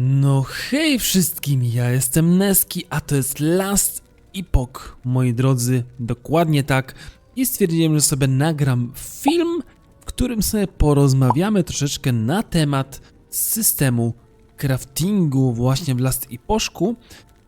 No hej wszystkim, ja jestem Neski, a to jest Last Epoch, moi drodzy, dokładnie tak. I stwierdziłem, że sobie nagram film, w którym sobie porozmawiamy troszeczkę na temat systemu craftingu właśnie w Last Epochku.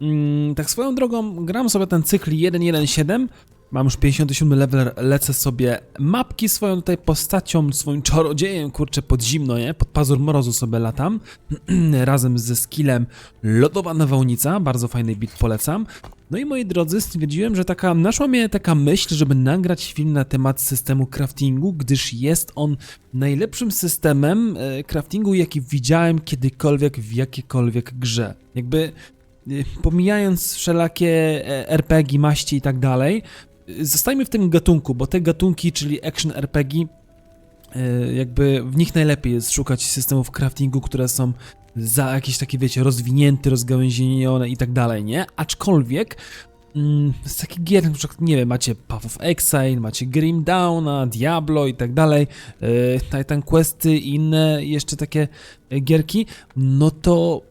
Mm, tak swoją drogą, gram sobie ten cykl 1.1.7, Mam już 57 level, lecę sobie mapki swoją tutaj postacią, swoim czarodziejem, kurczę, pod zimno, nie? Pod pazur mrozu sobie latam, razem ze skillem Lodowa Nawałnica, bardzo fajny bit polecam. No i moi drodzy, stwierdziłem, że taka, naszła mnie taka myśl, żeby nagrać film na temat systemu craftingu, gdyż jest on najlepszym systemem e, craftingu, jaki widziałem kiedykolwiek w jakiejkolwiek grze. Jakby y, pomijając wszelakie e, RPG, maści i tak dalej, zostajmy w tym gatunku, bo te gatunki, czyli action RPG, y, jakby w nich najlepiej jest szukać systemów craftingu, które są za jakieś takie, wiecie, rozwinięte, rozgałęzienione i tak dalej, nie? Aczkolwiek mm, z takich gier, na przykład, nie wiem, macie Path of Exile, macie Grim Dawna, Diablo i tak dalej, y, Titan Questy i inne jeszcze takie gierki, no to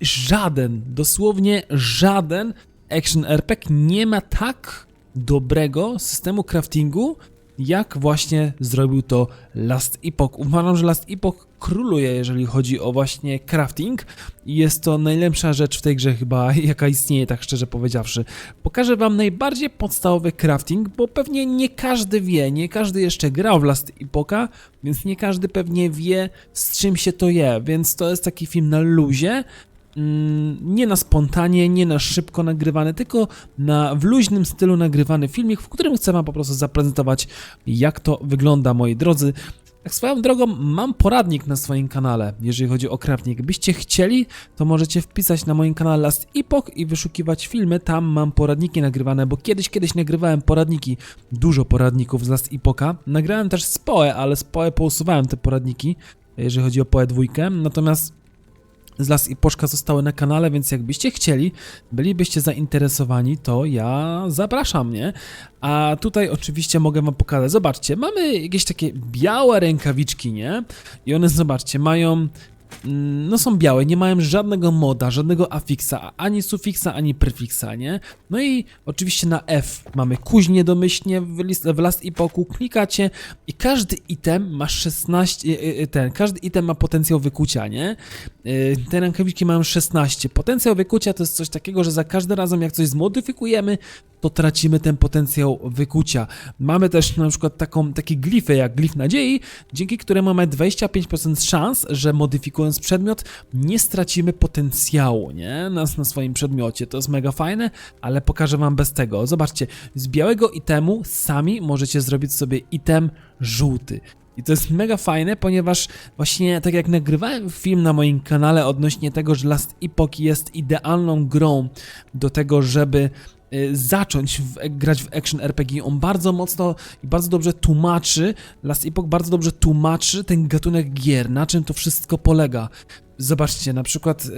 żaden, dosłownie żaden action RPG nie ma tak dobrego systemu craftingu, jak właśnie zrobił to Last Epoch. Uważam, że Last Epoch króluje, jeżeli chodzi o właśnie crafting i jest to najlepsza rzecz w tej grze chyba, jaka istnieje, tak szczerze powiedziawszy. Pokażę wam najbardziej podstawowy crafting, bo pewnie nie każdy wie, nie każdy jeszcze grał w Last Epocha, więc nie każdy pewnie wie, z czym się to je, więc to jest taki film na luzie, nie na spontanie, nie na szybko nagrywany, tylko na w luźnym stylu nagrywany filmik, w którym chcę Wam po prostu zaprezentować, jak to wygląda, moi drodzy. Tak swoją drogą, mam poradnik na swoim kanale, jeżeli chodzi o crafting. Byście chcieli, to możecie wpisać na moim kanale Last Epoch i wyszukiwać filmy. Tam mam poradniki nagrywane, bo kiedyś, kiedyś nagrywałem poradniki, dużo poradników z Last Epocha. Nagrałem też z ale z pousuwałem te poradniki, jeżeli chodzi o PoE dwójkę. Natomiast z Las i Poszka zostały na kanale, więc jakbyście chcieli, bylibyście zainteresowani, to ja zapraszam, nie? A tutaj oczywiście mogę wam pokazać. Zobaczcie, mamy jakieś takie białe rękawiczki, nie? I one, zobaczcie, mają no są białe, nie mają żadnego moda, żadnego afiksa, ani sufiksa, ani prefiksa, nie? No i oczywiście na F mamy kuźnie domyślnie w, list, w Last Epochu, klikacie i każdy item ma 16, y, y, ten, każdy item ma potencjał wykucia, nie? Y, Te rękawiczki mają 16. Potencjał wykucia to jest coś takiego, że za każdym razem jak coś zmodyfikujemy, to tracimy ten potencjał wykucia. Mamy też na przykład taką, takie glify jak glif nadziei, dzięki któremu mamy 25% szans, że modyfikując przedmiot nie stracimy potencjału, nie? Na, na swoim przedmiocie. To jest mega fajne, ale pokażę wam bez tego. Zobaczcie, z białego itemu sami możecie zrobić sobie item żółty. I to jest mega fajne, ponieważ właśnie tak jak nagrywałem film na moim kanale odnośnie tego, że Last Epoch jest idealną grą do tego, żeby zacząć w, grać w action RPG. On bardzo mocno i bardzo dobrze tłumaczy, Last Epoch bardzo dobrze tłumaczy ten gatunek gier, na czym to wszystko polega. Zobaczcie, na przykład y,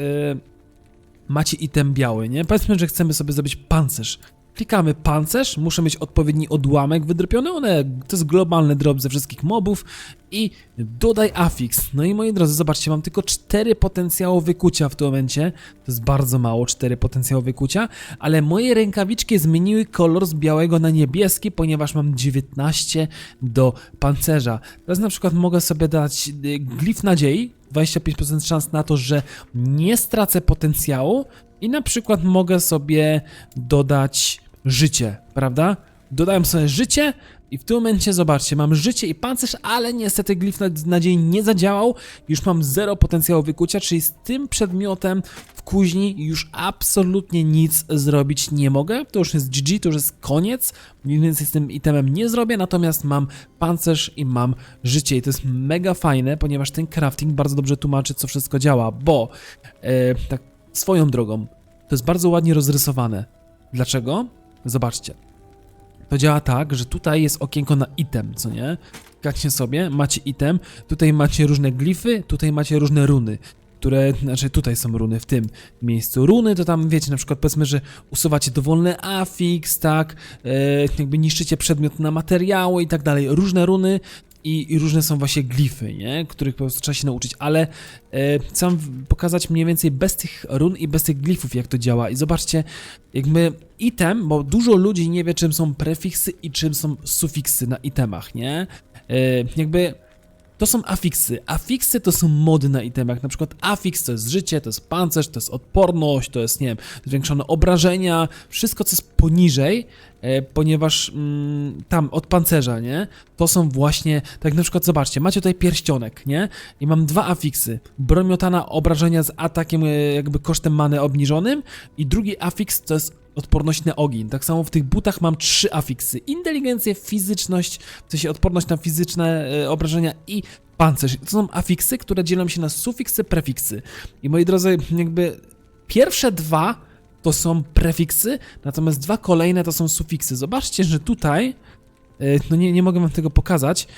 macie item biały, nie? Powiedzmy, że chcemy sobie zrobić pancerz. Klikamy pancerz, muszę mieć odpowiedni odłamek wydropiony, one, to jest globalny drop ze wszystkich mobów i dodaj afix. No i moi drodzy, zobaczcie, mam tylko 4 potencjały wykucia w tym momencie, to jest bardzo mało, 4 potencjały wykucia, ale moje rękawiczki zmieniły kolor z białego na niebieski, ponieważ mam 19 do pancerza. Teraz na przykład mogę sobie dać y, glif nadziei, 25% szans na to, że nie stracę potencjału i na przykład mogę sobie dodać życie, prawda? Dodałem sobie życie i w tym momencie, zobaczcie, mam życie i pancerz, ale niestety glif nad- nadziei nie zadziałał. Już mam zero potencjału wykucia, czyli z tym przedmiotem w kuźni już absolutnie nic zrobić nie mogę. To już jest GG, to już jest koniec, nic więcej z tym itemem nie zrobię, natomiast mam pancerz i mam życie i to jest mega fajne, ponieważ ten crafting bardzo dobrze tłumaczy, co wszystko działa, bo e, tak swoją drogą, to jest bardzo ładnie rozrysowane. Dlaczego? Zobaczcie. To działa tak, że tutaj jest okienko na item, co nie? Klikacie sobie, macie item, tutaj macie różne glify, tutaj macie różne runy, które, znaczy tutaj są runy w tym miejscu. Runy to tam, wiecie, na przykład powiedzmy, że usuwacie dowolny afix, tak, e, jakby niszczycie przedmiot na materiały i tak dalej. Różne runy i, i różne są właśnie glify, nie? których po prostu trzeba się nauczyć, ale e, chcę pokazać mniej więcej bez tych run i bez tych glifów, jak to działa. I zobaczcie, jakby item, bo dużo ludzi nie wie, czym są prefiksy i czym są sufiksy na itemach, nie? E, jakby to są afiksy. Afiksy to są mody na itemach. Na przykład afiks to jest życie, to jest pancerz, to jest odporność, to jest, nie wiem, zwiększone obrażenia, wszystko co jest poniżej, e, ponieważ mm, tam od pancerza, nie? To są właśnie, tak na przykład zobaczcie, macie tutaj pierścionek, nie? I mam dwa afiksy. Broń miotana obrażenia z atakiem e, jakby kosztem many obniżonym i drugi afiks to jest odporność na ogień. Tak samo w tych butach mam trzy afiksy. Inteligencję, fizyczność, w sensie odporność na fizyczne e, obrażenia i pancerz. To są afiksy, które dzielą się na sufiksy, prefiksy. I moi drodzy, jakby pierwsze dwa to są prefiksy, natomiast dwa kolejne to są sufiksy. Zobaczcie, że tutaj no nie, nie mogę wam tego pokazać.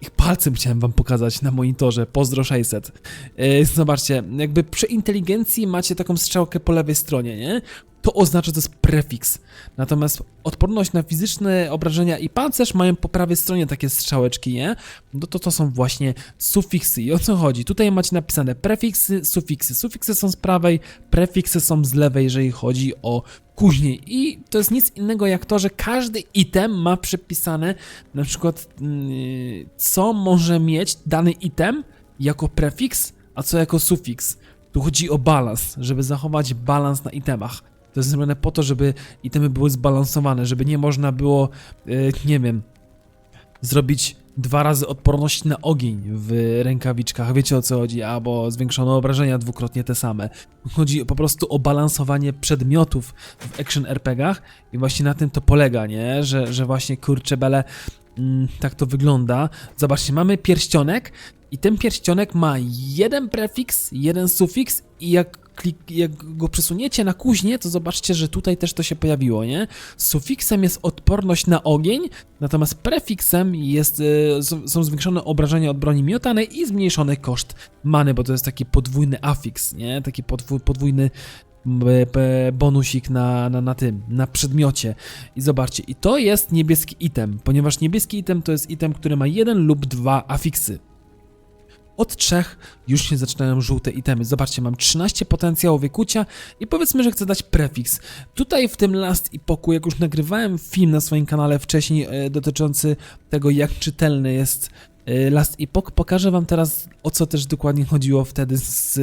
Ich palcem chciałem wam pokazać na monitorze. Pozdro 600. E, Zobaczcie, jakby przy inteligencji macie taką strzałkę po lewej stronie, nie? To oznacza, że to jest prefiks. Natomiast odporność na fizyczne obrażenia i pancerz mają po prawej stronie takie strzałeczki, nie? No to to są właśnie sufiksy. I o co chodzi? Tutaj macie napisane prefiksy, sufiksy. Sufiksy są z prawej, prefiksy są z lewej, jeżeli chodzi o później. I to jest nic innego jak to, że każdy item ma przepisane na przykład yy, co może mieć dany item jako prefiks, a co jako sufiks. Tu chodzi o balans, żeby zachować balans na itemach. To jest zrobione po to, żeby itemy były zbalansowane, żeby nie można było, yy, nie wiem, zrobić dwa razy odporność na ogień w rękawiczkach, wiecie o co chodzi, albo zwiększone obrażenia dwukrotnie te same. Chodzi po prostu o balansowanie przedmiotów w action RPGach i właśnie na tym to polega, nie? Że, że właśnie kurczę bele, mm, tak to wygląda. Zobaczcie, mamy pierścionek i ten pierścionek ma jeden prefiks, jeden sufiks i jak, klik, jak go przesuniecie na kuźnie, to zobaczcie, że tutaj też to się pojawiło, nie? Sufiksem jest odporność na ogień, natomiast prefiksem jest, e, są- zwiększone obrażenia od broni miotanej i zmniejszony koszt many, bo to jest taki podwójny afiks, nie? Taki podwój, podwójny b- bonusik na, na, na tym, na przedmiocie. I zobaczcie, i to jest niebieski item, ponieważ niebieski item to jest item, który ma jeden lub dwa afiksy. Od trzech już się zaczynają żółte itemy. Zobaczcie, mam 13 potencjału wykucia i powiedzmy, że chcę dać prefiks. Tutaj w tym Last Epochu, jak już nagrywałem film na swoim kanale wcześniej e, dotyczący tego, jak czytelny jest e, Last Epoch, pokażę wam teraz, o co też dokładnie chodziło wtedy z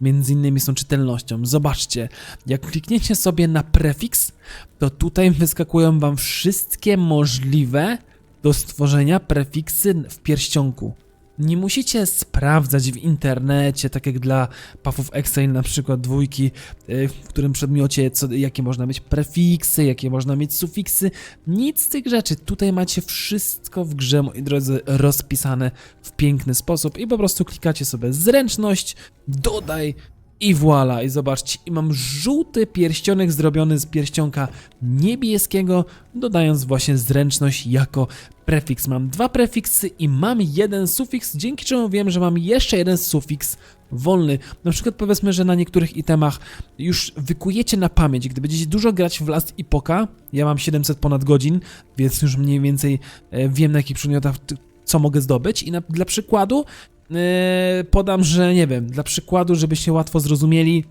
między innymi z tą czytelnością. Zobaczcie, jak klikniecie sobie na prefiks, to tutaj wyskakują wam wszystkie możliwe do stworzenia prefiksy w pierścionku. Nie musicie sprawdzać w internecie, tak jak dla Puffów Excel na przykład dwójki, y, w którym przedmiocie, co, jakie można mieć prefiksy, jakie można mieć sufiksy. Nic z tych rzeczy. Tutaj macie wszystko w grze, moi drodzy, rozpisane w piękny sposób i po prostu klikacie sobie zręczność, dodaj i voila, i zobaczcie, i mam żółty pierścionek zrobiony z pierścionka niebieskiego, dodając właśnie zręczność jako prefiks. Mam dwa prefiksy i mam jeden sufiks, dzięki czemu wiem, że mam jeszcze jeden sufiks wolny. Na przykład powiedzmy, że na niektórych itemach już wykujecie na pamięć, gdy będziecie dużo grać w Last Epocha, ja mam 700 ponad godzin, więc już mniej więcej e, wiem na jakich przedmiotach co mogę zdobyć i na, dla przykładu e, podam, że nie wiem, dla przykładu, żebyście łatwo zrozumieli,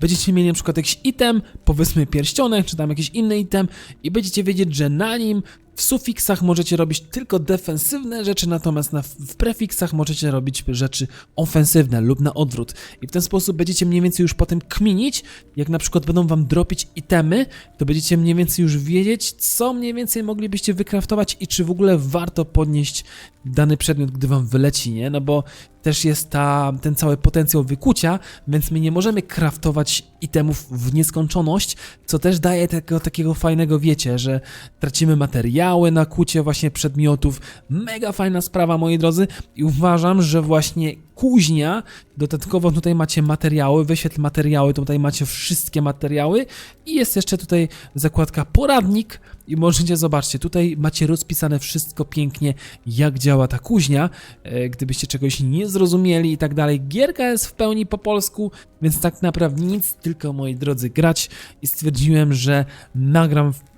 będziecie mieli na przykład jakiś item, powiedzmy pierścionek, czy tam jakiś inny item i będziecie wiedzieć, że na nim w sufiksach możecie robić tylko defensywne rzeczy, natomiast na, w prefiksach możecie robić rzeczy ofensywne lub na odwrót. I w ten sposób będziecie mniej więcej już potem kminić, jak na przykład będą wam dropić itemy, to będziecie mniej więcej już wiedzieć, co mniej więcej moglibyście wykraftować i czy w ogóle warto podnieść dany przedmiot, gdy wam wyleci, nie? No bo też jest ta, ten cały potencjał wykucia, więc my nie możemy kraftować itemów w nieskończoność, co też daje tego takiego fajnego, wiecie, że tracimy materiały na kucie właśnie przedmiotów. Mega fajna sprawa, moi drodzy, i uważam, że właśnie kuźnia, dodatkowo tutaj macie materiały, wyświetl materiały, tutaj macie wszystkie materiały i jest jeszcze tutaj zakładka poradnik i możecie, zobaczcie, tutaj macie rozpisane wszystko pięknie, jak działa ta kuźnia, e, gdybyście czegoś nie zrozumieli i tak dalej. Gierka jest w pełni po polsku, więc tak naprawdę nic, tylko moi drodzy grać i stwierdziłem, że nagram e,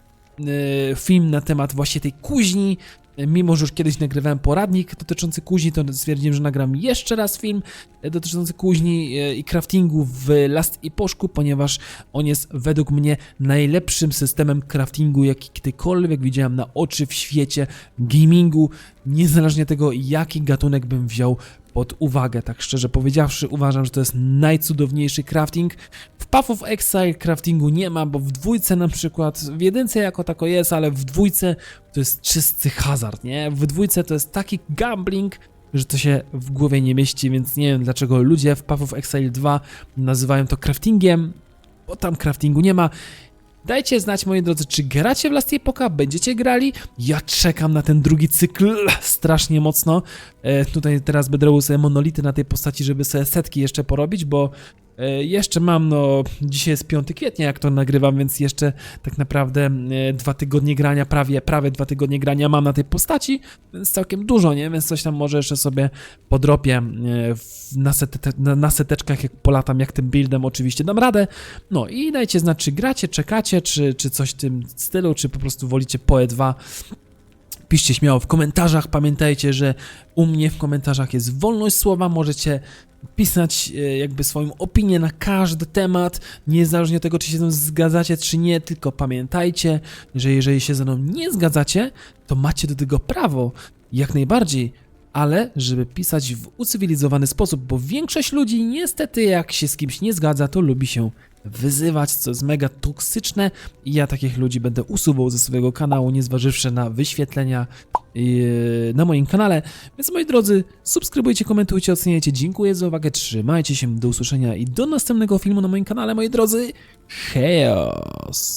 film na temat właśnie tej kuźni, Mimo, że już kiedyś nagrywałem poradnik dotyczący kuźni, to stwierdziłem, że nagram jeszcze raz film e, dotyczący kuźni e, i craftingu w Last Eposzku, ponieważ on jest według mnie najlepszym systemem craftingu, jaki kiedykolwiek widziałem na oczy w świecie gamingu, niezależnie tego, jaki gatunek bym wziął pod uwagę. Tak szczerze powiedziawszy, uważam, że to jest najcudowniejszy crafting. W Path of Exile craftingu nie ma, bo w dwójce na przykład, w jedynce jako tako jest, ale w dwójce to jest czysty hazard, nie? W dwójce to jest taki gambling, że to się w głowie nie mieści, więc nie wiem dlaczego ludzie w Path of Exile 2 nazywają to craftingiem, bo tam craftingu nie ma. Dajcie znać, moi drodzy, czy gracie w Last Epocha, będziecie grali? Ja czekam na ten drugi cykl strasznie mocno. E, tutaj teraz będę robił sobie monolity na tej postaci, żeby sobie setki jeszcze porobić, bo jeszcze mam, no, dzisiaj jest 5 kwietnia, jak to nagrywam, więc jeszcze tak naprawdę e, dwa tygodnie grania, prawie, prawie dwa tygodnie grania mam na tej postaci, więc całkiem dużo, nie? Więc coś tam może jeszcze sobie podropię e, na, sete, na seteczkach, jak polatam, jak tym buildem oczywiście dam radę. No i dajcie znać, czy gracie, czekacie, czy, czy coś w tym stylu, czy po prostu wolicie PoE 2. Piszcie śmiało w komentarzach. Pamiętajcie, że u mnie w komentarzach jest wolność słowa. Możecie pisać e, jakby swoją opinię na każdy temat, niezależnie od tego, czy się ze mną zgadzacie, czy nie, tylko pamiętajcie, że jeżeli się ze mną nie zgadzacie, to macie do tego prawo, jak najbardziej, ale żeby pisać w ucywilizowany sposób, bo większość ludzi niestety jak się z kimś nie zgadza, to lubi się wyzywać, co jest mega toksyczne i ja takich ludzi będę usuwał ze swojego kanału, nie zważywszy na wyświetlenia yy, na moim kanale. Więc moi drodzy, subskrybujcie, komentujcie, oceniajcie. Dziękuję za uwagę, trzymajcie się, do usłyszenia i do następnego filmu na moim kanale, moi drodzy. Chaos!